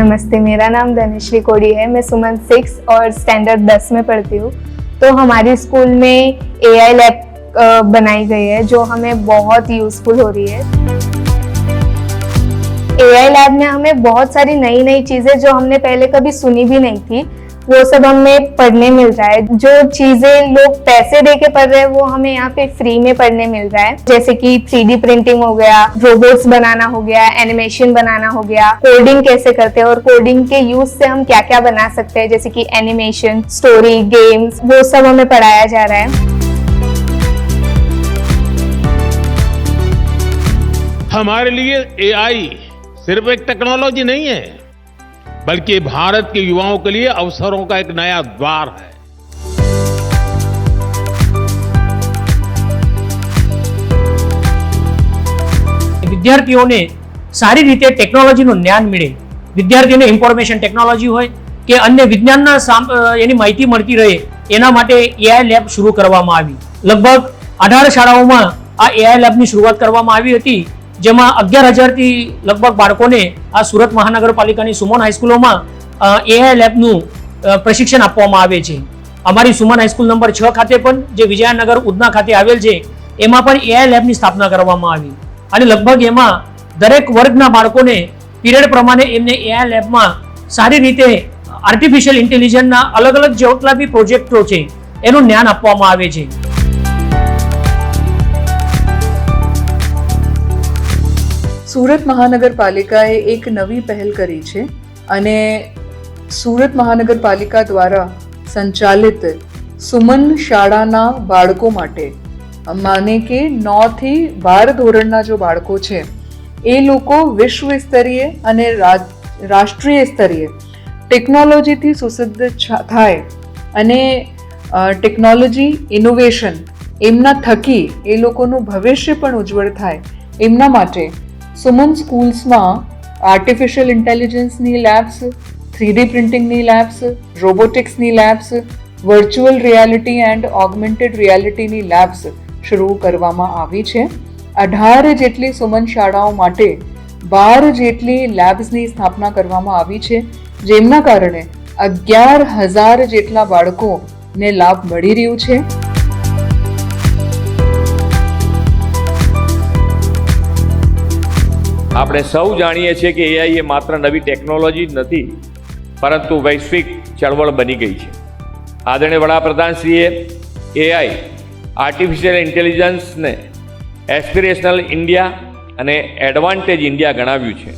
नमस्ते, मेरा नाम धनश्री कोड़ी है। मैं सुमन सिक्स और स्टैंडर्ड दस में पढ़ती हूँ। तो हमारी स्कूल में ए आई लैब बनाई गई है, जो हमें बहुत यूज़फुल हो रही है। ए आई लैब में हमें बहुत सारी नई नई चीज़ें जो हमने पहले कभी सुनी भी नहीं थी। वो सब हमें पढ़ने मिल रहा है। जो चीज़ें लोग पैसे दे के पढ़ रहे हैं, वो हमें यहाँ पे फ्री में पढ़ने मिल रहा है। जैसे कि थ्री प्रिंटिंग हो गया रोबोट्स बनाना हो गया एनिमेशन बनाना हो गया कोडिंग कैसे करते हैं और कोडिंग के यूज़ से हम क्या क्या बना सकते हैं, जैसे कि एनिमेशन स्टोरी गेम्स वो सब हमें पढ़ाया जा रहा है। हमारे लिए एआई सिर्फ़ एक टेक्नोलॉजी नहीं है। बल्कि ये भारत के युवाओं के लिए अवसरों का एक नया द्वार है વિદ્યાર્થીઓને સારી રીતે ટેકનોલોજીનું જ્ઞાન મળે વિદ્યાર્થીઓને ઇન્ફોર્મેશન ટેકનોલોજી હોય કે અન્ય વિજ્ઞાનના સામ- અ, એની માહિતી મળતી રહે એના માટે એઆઈ લેબ શરૂ કરવામાં આવી લગભગ અઢાર શાળાઓમાં આ એઆઈ લેબની શરૂઆત કરવામાં આવી હતી જેમાં અગિયાર હજારથી લગભગ બાળકોને આ સુરત મહાનગરપાલિકાની સુમન હાઈસ્કૂલોમાં એઆઈ લેબનું પ્રશિક્ષણ આપવામાં આવે છે. અમારી સુમન હાઈસ્કૂલ નંબર છ ખાતે પણ જે વિજયાનગર ઉધના ખાતે આવેલ છે, એમાં પણ એઆઈ લેબની સ્થાપના કરવામાં આવી. અને લગભગ એમાં દરેક વર્ગના બાળકોને પીરિયડ પ્રમાણે એમને એઆઈ લેબમાં સારી રીતે આર્ટિફિશિયલ ઇન્ટેલિજન્સના અલગ અલગ જેટલા બી પ્રોજેક્ટો છે, એનું જ્ઞાન આપવામાં આવે છે. સુરત મહાનગરપાલિકાએ એક નવી પહેલ કરી છે અને સુરત મહાનગરપાલિકા દ્વારા સંચાલિત સુમન શાળાના બાળકો માટે, માને કે નોથી બાર ધોરણના જો બાળકો છે, એ લોકો વિશ્વ સ્તરીય અને રાષ્ટ્રીય સ્તરીય ટેકનોલોજીથી સુસજ્જ થાય અને ટેકનોલોજી ઇનોવેશન એમના થકી એ લોકોનું ભવિષ્ય પણ ઉજ્જવળ થાય એમના માટે સુમન સ્કૂલ્સમાં આર્ટિફિશિયલ ઇન્ટેલિજન્સની લેબ્સ થ્રીડી પ્રિન્ટિંગની labs રોબોટિક્સની labs virtual reality and augmented રિયાલિટીની labs શરૂ કરવામાં આવી છે અઢાર જેટલી સુમન શાળાઓ માટે બાર જેટલી લેબ્સની સ્થાપના કરવામાં આવી છે જેમના કારણે અગિયાર હજાર જેટલા બાળકોને લાભ મળી રહ્યું છે આપણે સૌ જાણીએ છીએ કે એઆઈ એ માત્ર નવી ટેકનોલોજી જ નથી, પરંતુ વૈશ્વિક ચળવળ બની ગઈ છે. આદરણીય વડાપ્રધાનશ્રીએ એઆઈ આર્ટિફિશિયલ ઇન્ટેલિજન્સને એસ્પિરેશનલ ઇન્ડિયા અને એડવાન્ટેજ ઇન્ડિયા ગણાવ્યું છે.